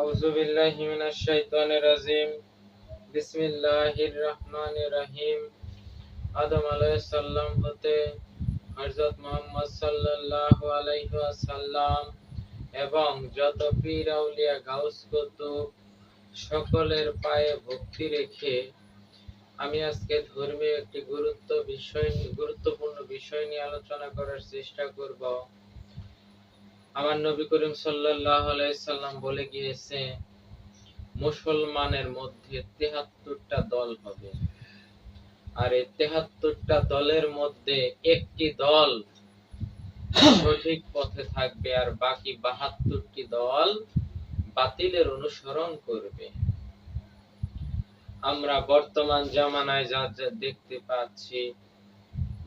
আউযু বিল্লাহি মিনাশ শাইতানির রাজিম। বিসমিল্লাহির রহমানির রহিম। আদম আলাইহিস সালাম হতে হযরত মুহাম্মদ সাল্লাল্লাহু আলাইহি ওয়াসাল্লাম এবং যত পীর, আউলিয়া, গাউস, কুতুব সকলের পায়ে ভক্তি রেখে আমি আজকে ধর্মীয় একটি গুরুত্ব বিষয় গুরুত্বপূর্ণ বিষয় নিয়ে আলোচনা করার চেষ্টা করব। আমার নবী করিম সাল্লাল্লাহু আলাইহি সাল্লাম বলে গিয়েছে, মুসলমানের মধ্যে তেহাত্তরটা দল হবে। আর এই তেহাত্তরটা দলের মধ্যে একটি দল সঠিক পথে থাকবে আর বাকি বাহাত্তরটি দল বাতিলের অনুসরণ করবে। আমরা বর্তমান জামানায় যা যা দেখতে পাচ্ছি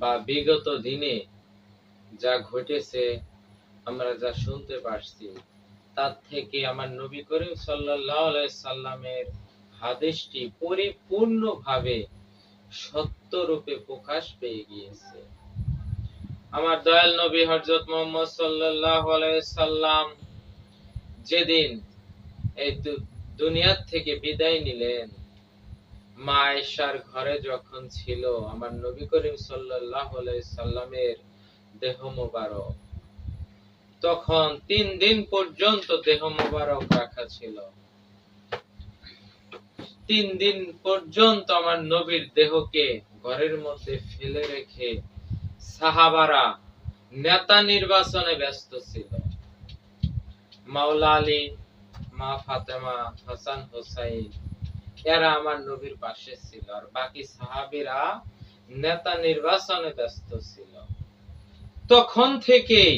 বা বিগত দিনে যা ঘটেছে আমরা যা শুনতে পারছি, তার থেকে আমার নবী করিম সাল্লামের হাদিসটি পরিপূর্ণভাবে সত্য রূপে প্রকাশ পেয়ে গিয়েছে। আমার দয়াল নবী হযরত মুহাম্মদ আলাইহি সাল্লাম যেদিন এই দুনিয়ার থেকে বিদায় নিলেন, মা ঘরে যখন ছিল, আমার নবী করিম আলাইহি সাল্লামের দেহ মোবারক তখন তিন দিন পর্যন্ত দেহ মোবারক রাখা ছিল। তিন দিন পর্যন্ত আমার নবীর দেহকে ঘরের মধ্যে ফেলে রেখে সাহাবারা নেতা নির্বাচনে ব্যস্ত ছিল। মাওলা আলী, মা ফাতেমা, হাসান হোসাইন, এরা আমার নবীর পাশে ছিল আর বাকি সাহাবীরা নেতা নির্বাচনে ব্যস্ত ছিল। তখন থেকেই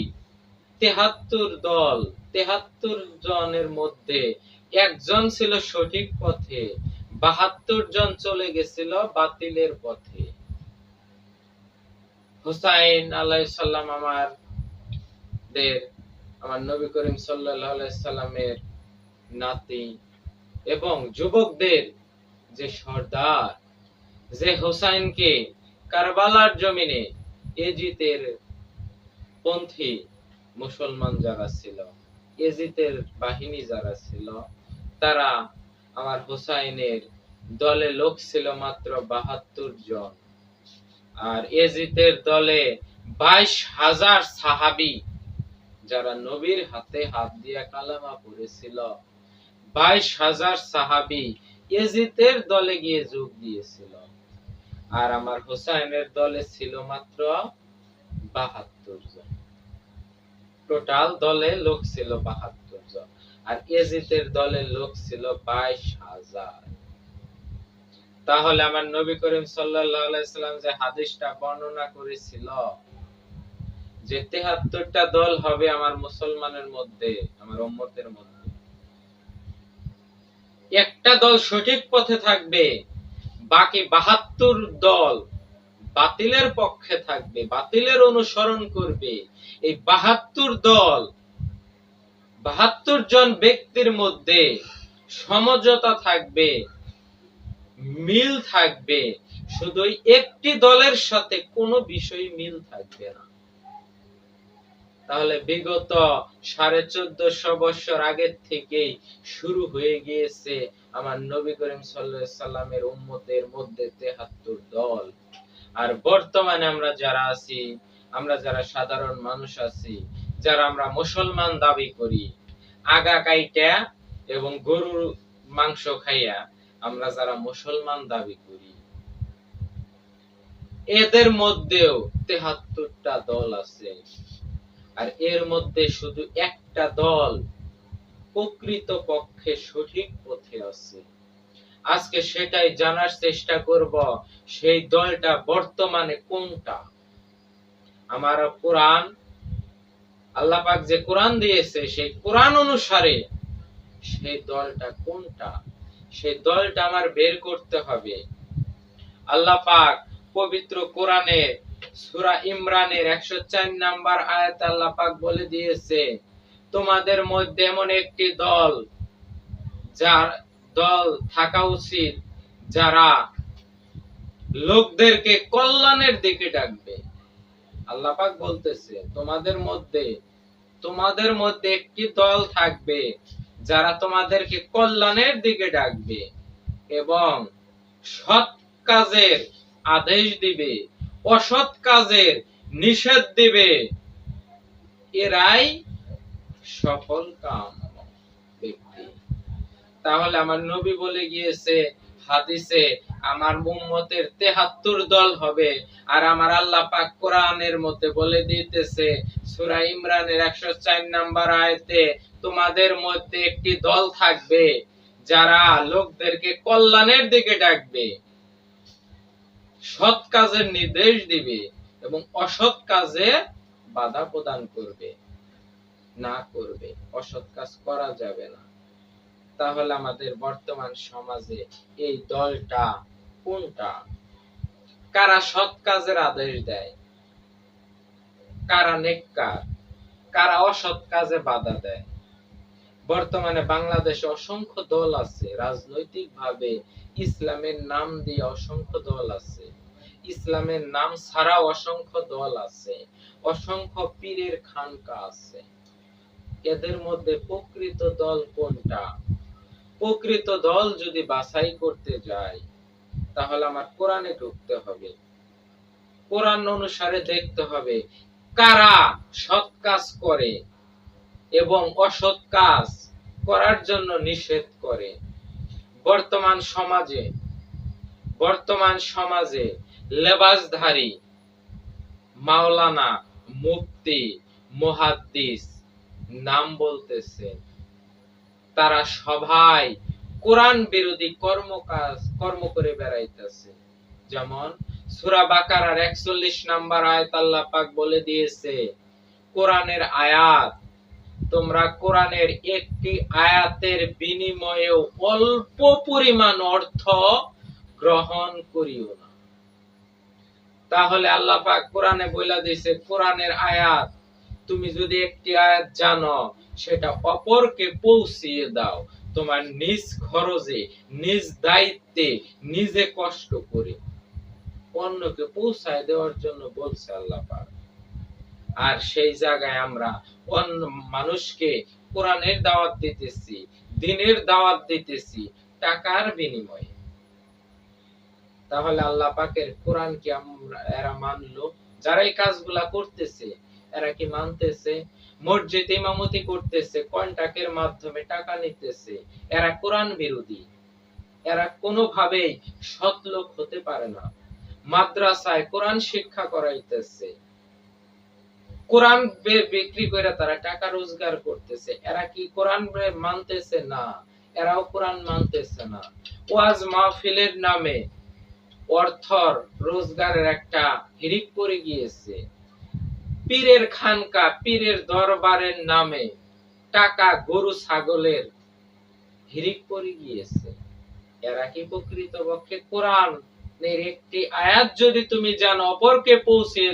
তেহাত্তর দল, তেহাত্তর জনের মধ্যে একজন ছিল সঠিক পথে, বাহাত্তর জন চলে গেছিল বাতিলের পথে। হুসাইন আলাইসাল্লাম আমার দের আমার নবী করিম সাল্লামের নাতি এবং যুবকদের যে সর্দার, যে হোসাইনকে কারবালার জমিনে এজিতের পন্থী মুসলমান যারা ছিল এজিতের বাহিনী যারা ছিল, তারা আমার হোসাইনের দলে লোক ছিল মাত্র বাহাত্তর জন। আর এজিতের দলে বাইশ হাজার সাহাবি, যারা নবীর হাতে হাত দিয়ে কালামা পড়েছিল, বাইশ হাজার সাহাবি এজিতের দলে গিয়ে যোগ দিয়েছিল। আর আমার হোসাইনের দলে ছিল মাত্র বাহাত্তর জন। টোটাল দলে লোক ছিল বাহাত্তর জন। আর এজিতের দলে লোক ছিল বাইশ হাজার। তাহলে আমার নবী করিম সাল্লাম যে হাদিসটা বর্ণনা করেছিল যে তেহাত্তরটা দল হবে আমার মুসলমানের মধ্যে, আমার উম্মতের মধ্যে। একটা দল সঠিক পথে থাকবে, বাকি বাহাত্তর দল বাতিলের পক্ষে থাকবে, বাতিলের অনুসরণ করবে। এই বাহাত্তর দল, বাহাত্তর জন ব্যক্তির মধ্যে সমঝোতা থাকবে, মিল থাকবে। শুধু একটি দলের সাথে কোনো বিষয় মিল থাকবে না। তাহলে বিগত সাড়ে চোদ্দশো বছর আগের থেকেই শুরু হয়ে গিয়েছে আমার নবী করিম সাল্লামের উম্মতের মধ্যে তেহাত্তর দল। আর বর্তমানে আমরা যারা আছি আমরা যারা সাধারণ মানুষ আছি, যারা আমরা মুসলমান দাবি করি, আগা কাইটা এবং গরুর মাংস খাইয়া আমরা যারা মুসলমান দাবি করি, এদের মধ্যেও তেহাত্তরটা দল আছে। আর এর মধ্যে শুধু একটা দল প্রকৃত পক্ষে সঠিক পথে আছে। আজকে সেটাই জানার চেষ্টা করব, সেই দলটা বর্তমানে কোনটা? আমার কোরআন, আল্লাহ পাক যে কোরআন দিয়েছে, সেই কোরআন অনুসারে সেই দলটা কোনটা? সেই দলটা আমার বের করতে হবে। আল্লাহ পাক পবিত্র কোরআনে সূরা ইমরানের 104 নাম্বার আয়াত আল্লাহ পাক বলে দিয়েছে, তোমাদের মধ্যে এমন একটি দল যার দল থাকা উচিত, যারা লোকদেরকে কল্যাণের দিকে ডাকবে। আল্লাহ পাক বলতেছে, তোমাদের মধ্যে তোমাদের মধ্যে একটি দল থাকবে যারা তোমাদেরকে কল্যাণের দিকে ডাকবে এবং সৎ কাজের আদেশ দিবে, অসৎ কাজের নিষেধ দিবে। এরাই সফল কাম ব্যক্তি। তাহলে আমার নবী বলে গিয়েছে হাদিসে, আমার উম্মতের তেহাত্তর দল হবে। আর আমার আল্লাহ পাক কোরআনের মধ্যে বলে দিতেছে, সূরা ইমরানের 104 নাম্বার আয়াতে তোমাদের মধ্যে একটি দল থাকবে যারা লোকদেরকে কল্যাণের দিকে ডাকবে, সৎ কাজের নির্দেশ দিবে এবং অসৎ কাজে বাধা প্রদান করবে। না করবে, অসৎ কাজ করা যাবে না। তাহলে আমাদের বর্তমান সমাজে এই দলটা কোনটা? কারা সৎ কাজের আদেশ দেয়? কারা নেককার কারা অসৎ কাজে বাধা দেয়? বর্তমানে বাংলাদেশে অসংখ্য দল আছে রাজনৈতিক ভাবে ইসলামের নাম দিয়ে অসংখ্য দল আছে। ইসলামের নাম ছাড়াও অসংখ্য দল আছে, অসংখ্য পীরের খানকা আছে। এদের মধ্যে প্রকৃত দল কোনটা? প্রকৃত দল যদি বাছাই করতে যায়, তাহলে আমার কোরআনে ঢুকতে হবে। কোরআন অনুসারে দেখতে হবে কারা সৎ কাজ করে এবং অসৎ কাজ করার জন্য নিষেধ করে। বর্তমান সমাজে বর্তমান সমাজে লেবাসধারী মাওলানা মুফতি, মুহাদ্দিস নাম বলতেছে। তারা সবাই কোরআন বিরোধী কর্মকাজ, কর্ম করে বেড়াইতেছে। যেমন সূরা বাকারার 41 নাম্বার আয়াত আল্লাহ পাক বলে দিয়েছে, কোরআনের আয়াত, তোমরা কোরআনের একটি আয়াতের বিনিময়ে অল্প পরিমাণ অর্থ গ্রহণ করিও না। তাহলে আল্লাহ পাক কোরআনে বলে দিয়েছে, কোরআনের আয়াত, তুমি যদি একটি আয়াত জানো সেটা অপরকে পৌঁছিয়ে দাও। তোমার নিজ খরচে, নিজ দায়িত্বে, নিজে কষ্ট করে অন্যকে পৌঁছায় দেওয়ার জন্য বলছে আল্লাহ আর সেই জায়গায় আমরা অন্য মানুষকে কোরআনের দাওয়াত দিতেছি, দিনের দাওয়াত দিতেছি টাকার বিনিময়ে। তাহলে আল্লাহ পাকের কোরআন কি আমরা, এরা মানলো? যারা এই কাজগুলা করতেছে, এরা কি মানতেছে? মসজিদ ইমামতি করতেছে, কন্টাক্টের মাধ্যমে টাকা নিতেছে, এরা কোরআন বিরোধী। এরা কোনোভাবেই সৎ লোক হতে পারে না। মাদ্রাসায় কোরআন শিক্ষা করাইতেছে। কোরআন বিক্রি করে তারা টাকা রোজগার করতেছে। এরা কি কোরআন মানতেছে না? এরাও কোরআন মানতেছে না। ওয়াজ মাহফিলের নামে অর্থর রোজগারের একটা হিরিক পড়ে গিয়েছে। পীরের খানকা, পীরের দরবারের নামে টাকা গরু ছাগলের হিরিক পড়ে গিয়েছে। এরা কি প্রকৃতপক্ষে কোরআন একটি আয়াত যদি তুমি জানো, অপরকে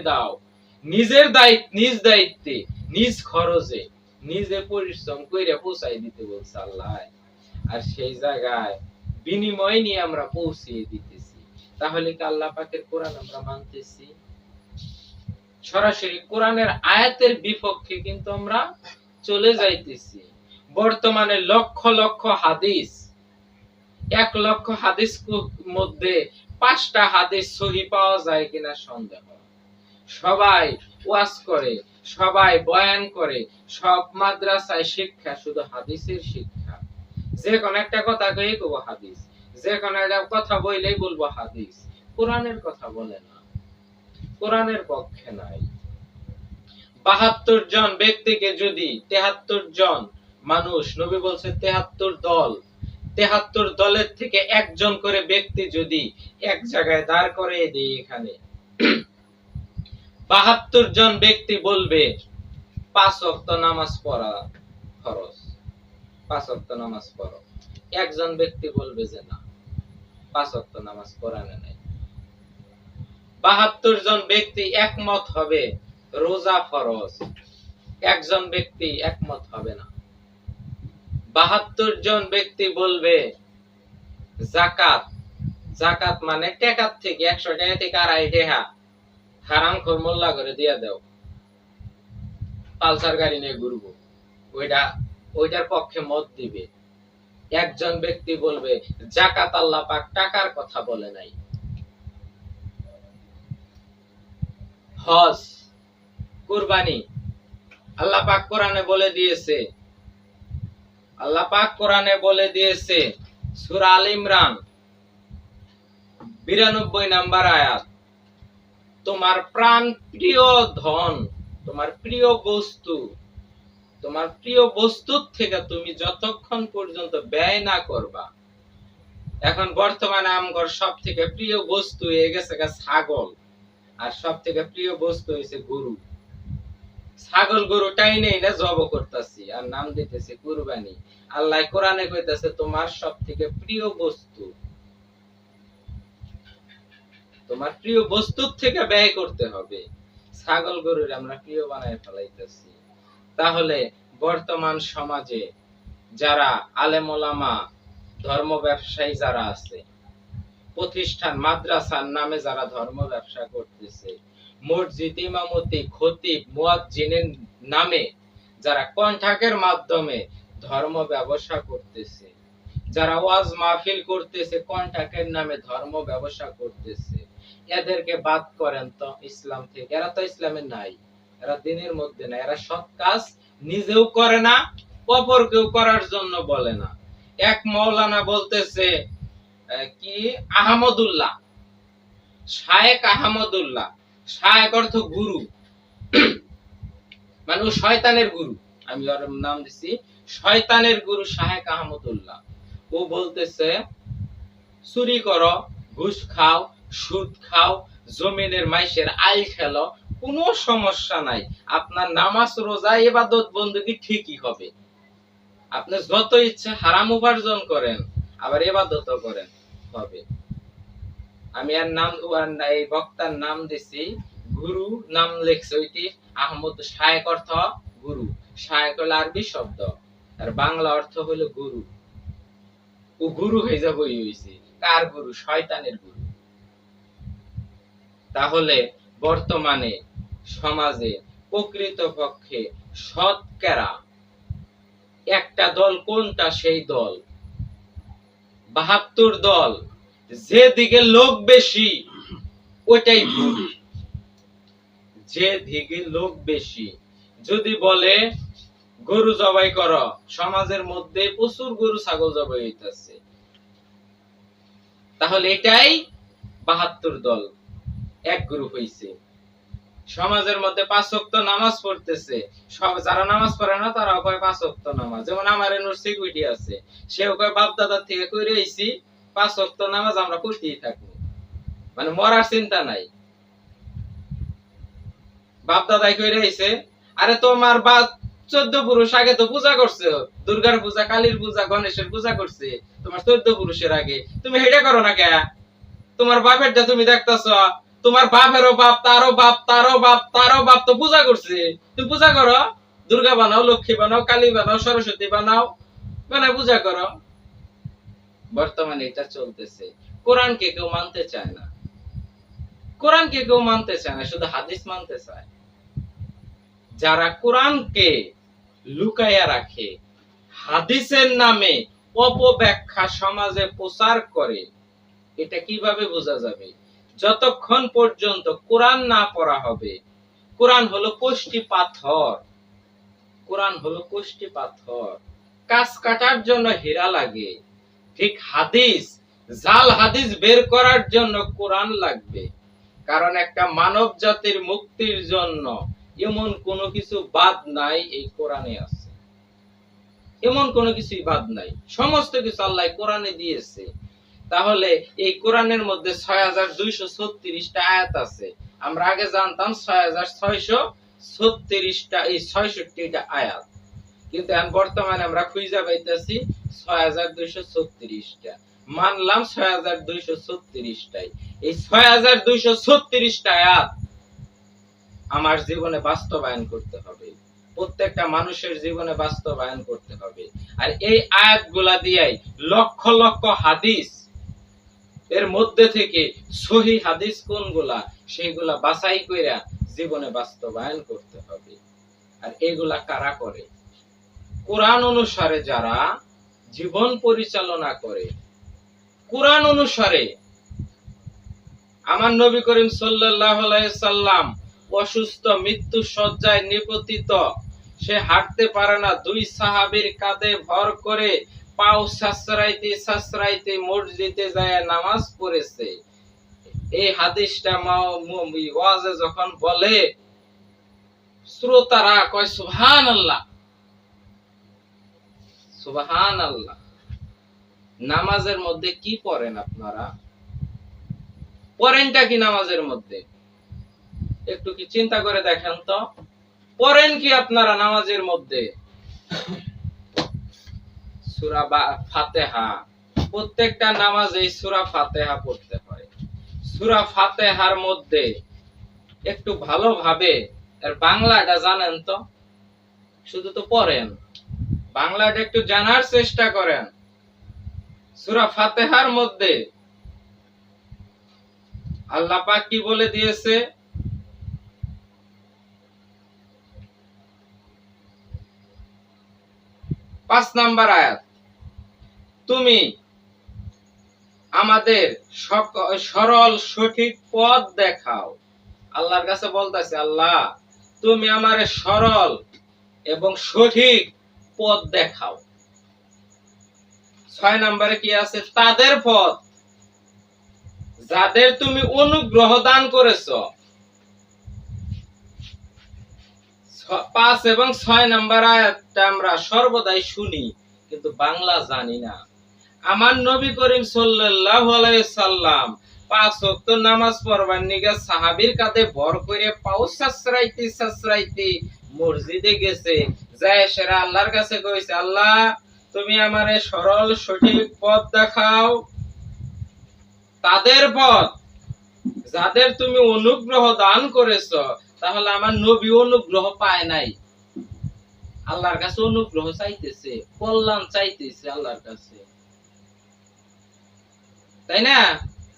দাও। নিজের দায়িত্ব, নিজ দায়িত্বে, নিজ খরচে, নিজে পরিশ্রম করে পৌঁছাই দিতে বলছে আল্লাহ। আর সেই জায়গায় বিনিময় নিয়ে আমরা পৌঁছিয়ে দিতেছি। তাহলে কি আল্লাহ পাকের কোরআন আমরা মানতেছি? সরাসরি কোরআনের আয়াতের বিপক্ষে কিন্তু আমরা চলে যাইতেছি। বর্তমানে লক্ষ লক্ষ হাদিস, এক লক্ষ হাদিস মধ্যে পাঁচটা হাদিস সহি পাওয়া যায় কিনা সন্দেহ। সবাই ওয়াজ করে, সবাই বয়ান করে, সব মাদ্রাসায় শিক্ষা, শুধু হাদিসের শিক্ষা। যে কোনো একটা কথা কয়ে হাদিস, যে কোনো একটা কথা বইলেই বলব হাদিস। কোরআনের কথা বলে না। কোরআনের পক্ষে নাই। বাহাত্তর জন ব্যক্তিকে যদি তেহাত্তর জন মানুষ, নবী বলছে তেহাত্তর দল, তেহাত্তর দলের থেকে একজন করে ব্যক্তি যদি এক জায়গায় দাঁড় করে দিই এখানে, বাহাত্তর জন ব্যক্তি বলবে, পাঁচ অক্ত নামাজ পড়া খরচ পাঁচ অক্ত নামাজ পড়ো। একজন ব্যক্তি বলবে যে না, পাঁচ অক্ত নামাজ পড়ানো নাই। বাহাত্তর জন ব্যক্তি একমত হবে, রোজা ফরজ। একজন ব্যক্তি একমত হবে না। বাহাত্তর জন ব্যক্তি বলবে, জাকাত। জাকাত মানে টেকাত থেকে একশো টাকা থেকে আড়াই টাকা হারাম খোর মোল্লা করে দিয়া দাও। পালসার গাড়ি নিয়ে ঘুরবো। ওইটা ওইটার পক্ষে মত দিবে। একজন ব্যক্তি বলবে, জাকাত আল্লাহ পাক টাকার কথা বলে নাই। হজ, কুরবানি। আল্লাহ পাক কোরআনে বলে দিয়েছে। আল্লাহ পাক কোরআনে বলে দিয়েছে, সূরা আল ইমরান 92 নাম্বার আয়াত। তোমার প্রাণ প্রিয় ধন, তোমার প্রিয় বস্তু, তোমার প্রিয় বস্তুর থেকে তুমি যতক্ষণ পর্যন্ত ব্যয় না করবা, এখন বর্তমানে আমগর সব থেকে প্রিয় বস্তু হয়ে গেছে ছাগল। আর সব থেকে প্রিয় বস্তু হয়েছে গরু। ছাগল গরুটাই নেই না জব করতেছি, আর নাম দিতেছে কুরবানি। আল্লাহ কোরআনে কইতাছে, তোমার সব থেকে প্রিয় বস্তু। তোমার প্রিয় বস্তুর থেকে ব্যয় করতে হবে। ছাগল গরুর আমরা প্রিয় বানায় ফেলাইতেছি। তাহলে বর্তমান সমাজে যারা আলেমোলামা ধর্ম ব্যবসায়ী যারা আছে প্রতিষ্ঠান, মাদ্রাসার নামে যারা ধর্ম ব্যবসা করতেছে, মসজিদ ইমামতি, খতিব, মুয়াজ্জিনের নামে যারা কন্ঠাকের মাধ্যমে ধর্ম ব্যবসা করতেছে, যারা ওয়াজ মাহফিল করতেছে কন্ঠাকের নামে ধর্ম ব্যবসা করতেছে, এদেরকে বাদ করেন তো ইসলাম থেকে। এরা তো ইসলামে নাই, এরা দিনের মধ্যে নাই, এরা সৎ কাজ নিজেও করে না, অপরকেও করার জন্য বলে না। এক মৌলানা বলতেছে কি? আহমদুল্লাহ। শায়েক আহমদুল্লাহ। শায়েক অর্থ গুরু। মানে ও শয়তানের গুরু। আমি ওর নাম দিছি, শয়তানের গুরু শাহেক আহমদুল্লাহ। ও বলতেছে, চুরি করো, ঘুষ খাও, সুদ খাও, জমিনের মাইসের আইল খেলো, কোনো সমস্যা নাই। আপনার নামাজ, রোজা এবাদত বন্দী ঠিকই হবে। আপনি যত ইচ্ছে হারাম উপার্জন করেন, আবার এবাদত করেন। হবে। আমি আর নাম এই বক্তার নাম দিছি, গুরু নাম লেখছে ওইটি আহমদ শায়েক অর্থ গুরু। শায়েক হলো আরবি শব্দ আর বাংলা অর্থ হলো গুরু। ও গুরু হয়ে যাব হইছে। কার গুরু? শয়তানের গুরু। তাহলে বর্তমানে সমাজে প্রকৃত পক্ষে শতকরা একটা দল কোনটা? সেই দল। বাহাত্তর দল যেদিকে লোক বেশি ওটাই ভুল। যে দিকে লোক বেশি, যদি বলে, গরু জবাই কর সমাজের মধ্যে প্রচুর গরু ছাগল জবাই হইতেছে। তাহলে এটাই বাহাত্তর দল, এক গ্রুপ হইছে। সমাজের মধ্যে পাঁচ ওয়াক্ত নামাজ পড়তেছে। যারা নামাজ পড়ে না, তারাও কয় পাঁচ ওয়াক্ত নামাজ। যেমন আমার এনোর সিকিউরিটি আছে, সেও কয়, বাপ দাদার থেকে কইরে আইছি, পাঁচ ওয়াক্ত নামাজ আমরা পড়তেই থাকব। মানে মরার চিন্তা নাই। বাপ দাদাই কইরে আইছে, আরে তোমার বাপ চোদ্দ পুরুষ আগে তো পূজা করছে, দুর্গার পূজা, কালীর পূজা, গণেশের পূজা করছে। তোমার চোদ্দ পুরুষের আগে। তুমি হেডে করো না কে? তোমার বাপের বাপেরটা তুমি দেখতেছ তোমার বাপেরও বাপ, তারও বাপ তারও বাপ তারও বাপ তো পূজা করছে। তুমি পূজা করো, দুর্গা বানাও, লক্ষ্মী বানাও, কালী বানাও, সরস্বতী বানাও মানে পূজা করো। বর্তমানে এটা চলতেছে। কোরআনকে কেউ মানতে চায় না। কোরআনকে কেউ মানতে চায় না, শুধু হাদিস মানতে চায়। যারা কোরআনকে লুকাইয়া রাখে, হাদিসের নামে অপব্যাখ্যা সমাজে প্রচার করে, এটা কীভাবে বোঝা যাবে? যতক্ষণ পর্যন্ত কোরআন না পড়া হবে, কোরআন হলো কোষ্টি পাথর। কোরআন হলো কোষ্টি পাথর। কাজ কাটার জন্য হীরা লাগে। ঠিক হাদিস, জাল হাদিস বের করার জন্য কোরআন লাগবে। কারণ একটা মানব জাতির মুক্তির জন্য এমন কোনো কিছু বাদ নাই এই কোরআনে আছে। এমন কোনো কিছুই বাদ নাই। সমস্ত কিছু আল্লাহ কোরআনে দিয়েছে। তাহলে এই কোরআনের মধ্যে ছয় আয়াত আছে। আমরা আগে জানতাম ছয় এই ছয়ষট্টিটা আয়াত। কিন্তু বর্তমানে আমরা খুঁজে পাইতেছি ছয় মানলাম ছয় এই ছয় আয়াত আমার জীবনে বাস্তবায়ন করতে হবে। প্রত্যেকটা মানুষের জীবনে বাস্তবায়ন করতে হবে। আর এই আয়াতগুলা দিয়াই লক্ষ লক্ষ হাদিস এর মধ্যে থেকে সহি হাদিস কোনগুলা? সেইগুলা বাছাই কইরা জীবনে বাস্তবায়ন করতে হবে। আর এগুলা কারা করে? কোরআন অনুসারে যারা জীবন পরিচালনা করে, কোরআন অনুসারে আমার নবী করিম সাল্লাম অসুস্থ, মৃত্যু সজ্জায় নিপতিত, সে হাঁটতে পারে না, দুই সাহাবীর কাঁধে ভর করে পাও সাসরাইতে সাসরাইতে মসজিদে যায়, নামাজ পড়েছে। এই হাদিসটা ওয়াজে যখন বলে, শ্রোতারা কয় সুবহান আল্লাহ সুবহান আল্লাহ নামাজের মধ্যে কি পড়েন আপনারা? পড়েনটা কি নামাজের মধ্যে? একটু কি চিন্তা করে দেখেন তো। পড়েন কি আপনারা নামাজের মধ্যে? সূরা বা- ফাতেহা। প্রত্যেকটা নামাজে সূরা ফাতেহা পড়তে হয়। সূরা ফাতেহার মধ্যে একটু ভালোভাবে, এর বাংলাটা জানেন তো? শুধু তো পড়েন। বাংলাটা একটু জানার চেষ্টা করেন। সূরা ফাতেহার মধ্যে আল্লাহ পাক কি বলে দিয়েছে? পাঁচ নাম্বার আয়াত। তুমি আমাদের সরল সঠিক পথ দেখাও। আল্লাহর কাছে বলতেছে, আল্লাহ, তুমি আমারে সরল এবং সঠিক পথ দেখাও। ছয় নম্বরে কি আছে? তাদের পথ যাদের তুমি অনুগ্রহ দান করেছ। পাঁচ এবং ছয় নাম্বার আয়াতটা আমরা সর্বদাই শুনি, কিন্তু বাংলা জানি না। আমার নবী করিম সাল্লাল্লাহু আলাইহি সাল্লাম পাঁচ ওয়াক্ত নামাজ পড়বার সাহাবীর ভর করে মসজিদে গেছে। আল্লাহর কাছে কইছে, আল্লাহ, তুমি সরল, সঠিক পথ দেখাও। তাদের পথ, যাদের তুমি অনুগ্রহ দান করেছ, তাহলে আমার নবী অনুগ্রহ পায় নাই। আল্লাহর কাছে অনুগ্রহ চাইতেছে, কল্যাণ চাইতেছে আল্লাহর কাছে। তাই না?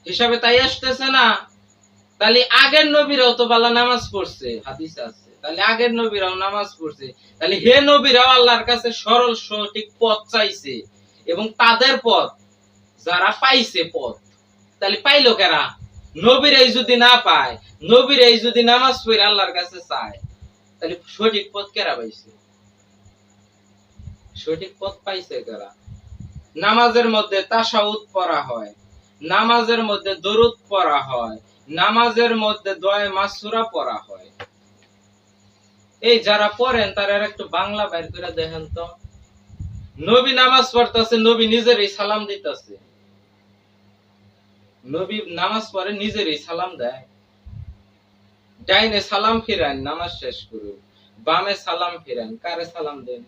হিসাবে তাই আসতেছে না। তাহলে আগের নবীরাও তো বালা নামাজ পড়ছে, হাদিস আছে। তাহলে আগের নবীরাও নামাজ পড়ছে। তাহলে হে নবীরাও আল্লাহর কাছে সরল, সঠিক পথ চাইছে এবং তাদের পথ, যারা পাইছে পথ, তাহলে পাইলো কেরা? নবীর এই যদি না পায় নবীর এই যদি নামাজ পড়ে আল্লাহর কাছে চায়, তাহলে সঠিক পথ কেরা পাইছে? সঠিক পথ পাইছে কেরা? নামাজের মধ্যে তাসাউদ পড়া হয়। নামাজের মধ্যে দরুদ পড়া হয়, নামাজের মধ্যে দয় মাসুরা পড়া হয়। এই যারা পড়েন, তারা একটু বাংলা বের করে দেখেন তো। নবী নামাজ পড়তেছে, নবী নিজেরই সালাম দিতেছে। নবী নামাজ পড়ে, নিজেরই সালাম দেয়। ডাইনে সালাম ফিরান, নামাজ শেষ করুন বামে সালাম ফিরান, কারে সালাম দেন?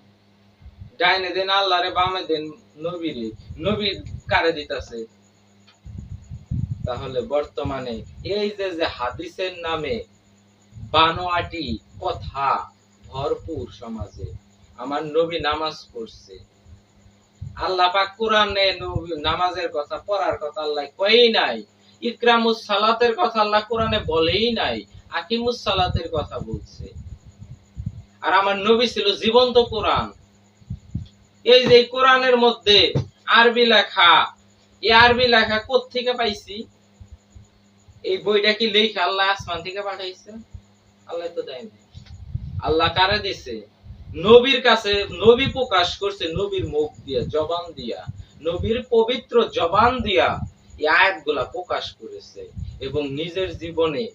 ডাইনে দেন, আল্লাহরে বামে দেন, নবীরে। নবী কারে দিতাছে? তাহলে বর্তমানে এই যে যে হাদিসের নামে বানোয়াটি কথা ভরপুর সমাজে। আমার নবী নামাজ পড়ছে। আল্লাহ পাক কোরআনে নবী- নামাজের কথা, পড়ার কথা আল্লাহ কয়েই নাই। ইকরামুস সালাতের কথা আল্লাহ কোরআনে বলেই নাই। আকিমুস সালাতের কথা বলছে। আর আমার নবী ছিল জীবন্ত কোরআন। এই যে কোরআনের মধ্যে আরবি লেখা, এই আরবি লেখা কোত্থেকে পাইছি? এই বইটা কি লেখা আল্লাহ আসমান থেকে পাঠাইছে? আল্লাহ তো দেয় নাই। আল্লাহ কারে দিছে? নবীর কাছে নবী প্রকাশ করছে নবীর মুখ দিয়া, জবান দিয়া। নবীর পবিত্র জবান দিয়া এই আয়াতগুলা প্রকাশ করেছে এবং নিজের জীবনে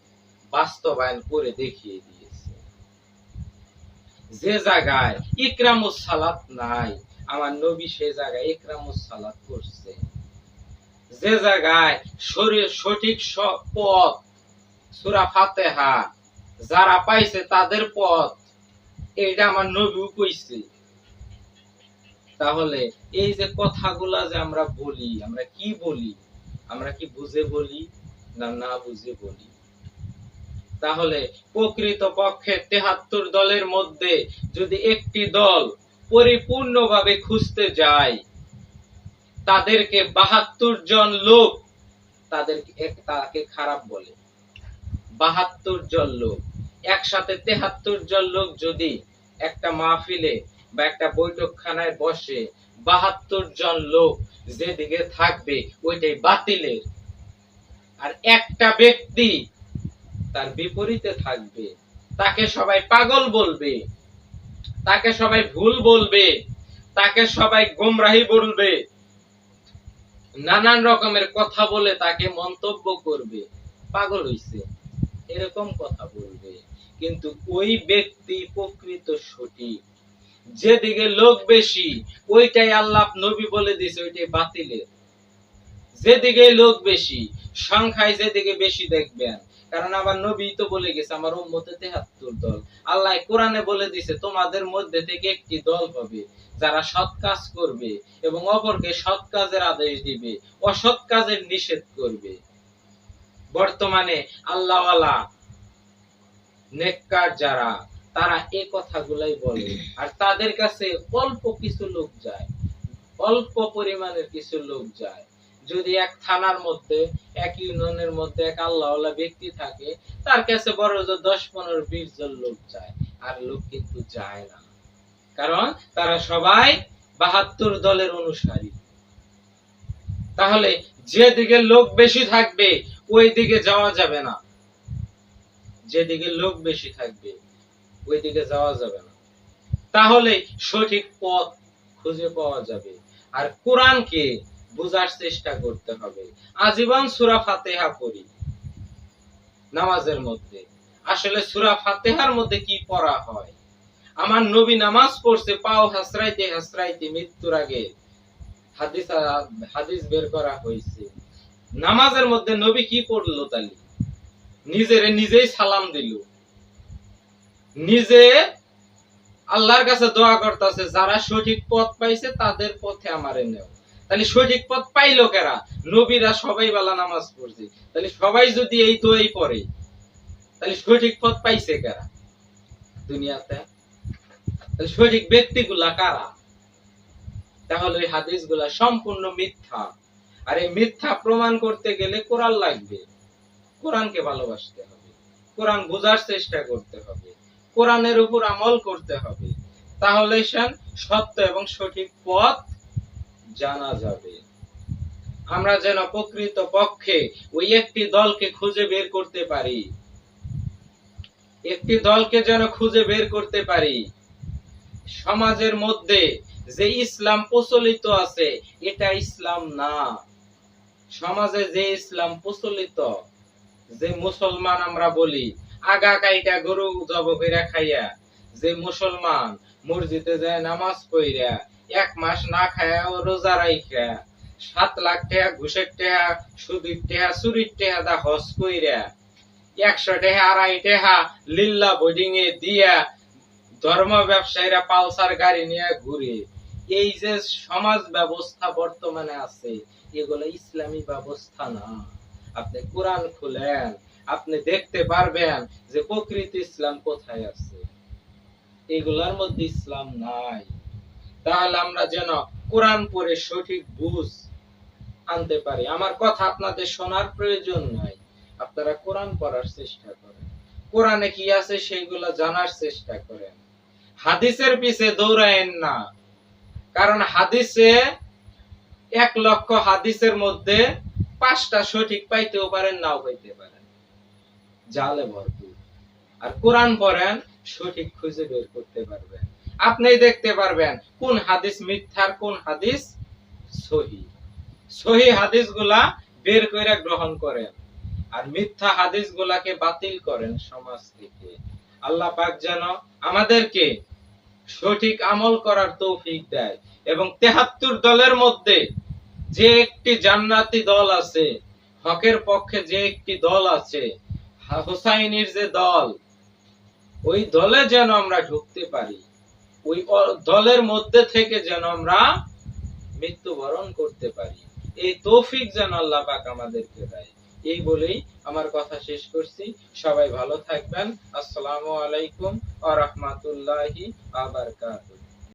বাস্তবায়ন করে দেখিয়ে দিয়েছে। যে জায়গায় ইকরামুস সালাত নাই, আমার নবী সে জায়গায় ইকরামুস সালাত করছে। যে জায়গায় শরীর সঠিক পথ, সূরা ফাতেহা, যারা পাইছে তাদের পথ, এইটা আমার নবীও কইছে। তাহলে এই যে কথাগুলা যে আমরা বলি, আমরা কি বলি? আমরা কি বুঝে বলি না না বুঝে বলি? তাহলে প্রকৃত পক্ষে তেহাত্তর দলের মধ্যে যদি একটি দল পরিপূর্ণভাবে খুঁজতে যায় তাদেরকে বাহাত্তর জন লোক তাদেরকে তাকে খারাপ বলে। বাহাত্তর জন লোক। একসাথে তেহাত্তর জন লোক যদি একটা মাহফিলে বা একটা বৈঠকখানায় বসে বাহাত্তর জন লোক যেদিকে থাকবে ওইটাই বাতিলের। আর একটা ব্যক্তি তার বিপরীতে থাকবে, তাকে সবাই পাগল বলবে, তাকে সবাই ভুল বলবে, তাকে সবাই গোমরাহি বলবে নানান রকমের কথা বলে তাকে মন্তব্য করবে। পাগল হইছে। এরকম কথা বলবে। কিন্তু ওই ব্যক্তি প্রকৃত সঠিক। যেদিকে লোক বেশি, ওইটাই আল্লাহ নবী বলে দিছে ওইটাই বাতিলের। যেদিকে লোক বেশি, সংখ্যায় যেদিকে বেশি দেখবেন। কারণ আবার নবী তো বলে গেছে, আমার উম্মতে তেহাত্তর দল। আল্লাহ কোরআনে বলে দিছে তোমাদের মধ্যে থেকে একটি দল হবে। যারা সৎ কাজ করবে এবং অপরকে সৎ কাজের আদেশ দিবে, অসৎ কাজের নিষেধ করবে। বর্তমানে আল্লাহওয়ালা নেককার যারা, তারা এ কথাগুলাই বলে। আর তাদের কাছে অল্প কিছু লোক যায়, অল্প পরিমাণের কিছু লোক যায়। যদি এক থানার মধ্যে, এক ইউনিয়নের মধ্যে এক আল্লাহওয়ালা ব্যক্তি থাকে, তার কাছে বড় দশ, পনেরো, বিশ জন লোক যায়। আর লোক কিন্তু যায় না। কারণ তারা সবাই বাহাত্তর দলের অনুসারী। তাহলে যেদিকে লোক বেশি থাকবে ওই দিকে যাওয়া যাবে না। যেদিকে লোক বেশি থাকবে ওই দিকে যাওয়া যাবে না। তাহলে সঠিক পথ খুঁজে পাওয়া যাবে। আর কোরআনকে বোঝার চেষ্টা করতে হবে। আজীবন সুরা ফাতেহা পড়ি। নামাজের মধ্যে। আসলে সুরা ফাতেহার মধ্যে কি পড়া হয়? আমার নবী নামাজ পড়ছে, পাও হাসরাইতে হাসরাইতে মৃত্যুর আগে। হাদিস হাদিস বের করা হয়েছে। নামাজের মধ্যে নবী কি পড়ল তালি নিজেরে, নিজেই সালাম দিল। নিজে আল্লাহর কাছে দোয়া করতেছে, যারা সঠিক পথ পাইছে তাদের পথে আমারে নেও। তাহলে সঠিক পথ পাইলো কেরা? নবীরা সবাই বেলা নামাজ পড়ছে। তাহলে সবাই যদি এই দোয়াই পড়ে, তাহলে সঠিক পথ পাইছে কারা? দুনিয়াতে সঠিক ব্যক্তিগুলা কারা? তাহলে ওই হাদিসগুলা সম্পূর্ণ মিথ্যা। আর এই মিথ্যা প্রমাণ করতে গেলে কোরআন লাগবে। কোরআনকে ভালোবাসতে হবে। কোরআন বোঝার চেষ্টা করতে হবে। কোরআনের উপর আমল করতে হবে। তাহলে সেন সত্য এবং সঠিক পথ জানা যাবে। আমরা যেন প্রকৃত পক্ষে ওই একটি দলকে খুঁজে বের করতে পারি। একটি দলকে যেন খুঁজে বের করতে পারি। সমাজের মধ্যে যে ইসলাম প্রচলিত আছে, এটা ইসলাম না। সমাজে যে ইসলাম প্রচলিত, যে মুসলমান আমরা বলি, আগা কাইটা গরু জব কইরা খাইয়া, যে মুসলমান মসজিদে যায় নামাজ পড়িয়া, এক মাস না খায়া ও রোজা রাইখা, সাত লাখ টাকা ঘুষের টাকা, সুদির টাকা, চুরির টাকা দা হস কইরা, একশো টাকা, আড়াই টাকা লিল্লা বোর্ডিং এ দিয়া ধর্ম ব্যবসায়ীরা পালসার গাড়ি নিয়ে ঘুরে, এই যে সমাজ ব্যবস্থা বর্তমানে আছে, এগুলো ইসলামী ব্যবস্থা না। আপনি কোরআন খুলেন, আপনি দেখতে পারবেন যে প্রকৃত ইসলাম কোথায় আছে। এগুলার মধ্যে ইসলাম নাই। তাহলে আমরা যেন কোরআন পড়ে সঠিক বুঝ আনতে পারি। আমার কথা আপনাদের শোনার প্রয়োজন নাই। আপনারা কোরআন পড়ার চেষ্টা করেন। কোরআনে কি আছে সেইগুলা জানার চেষ্টা করেন। হাদিসের পিছে দৌড়ায়েন না। কারণ হাদিসে এক লক্ষ হাদিসের মধ্যে পাঁচটা সঠিক পাইতেও পারেন, নাও পাইতে পারেন। জালে ভরপুর। আর কোরআন পড়েন, সঠিক খুঁজে বের করতে পারবেন। আপনি দেখতে পারবেন কোন হাদিস মিথ্যার, কোন হাদিস সহি। সহি হাদিসগুলা বের করে গ্রহণ করেন। আর মিথ্যা হাদিস গুলাকে বাতিল করেন সমাজ থেকে। আল্লাহ পাক যেন আমাদেরকে সঠিক আমল করার তৌফিক দেয়। এবং তেহাত্তর দলের মধ্যে যে একটি জান্নাতি দল আছে, হকের পক্ষে যে একটি দল আছে হোসাইনির যে দল, ওই দলে যেন আমরা ঢুকতে পারি। ওই দলের মধ্যে থেকে যেন আমরা মৃত্যুবরণ করতে পারি। এই তৌফিক যেন আল্লাহ পাক আমাদেরকে দেয়। এই বলেই আমার কথা শেষ করছি। সবাই ভালো থাকবেন। আসসালামু আলাইকুম আ রহমাতুল্লাহি আবার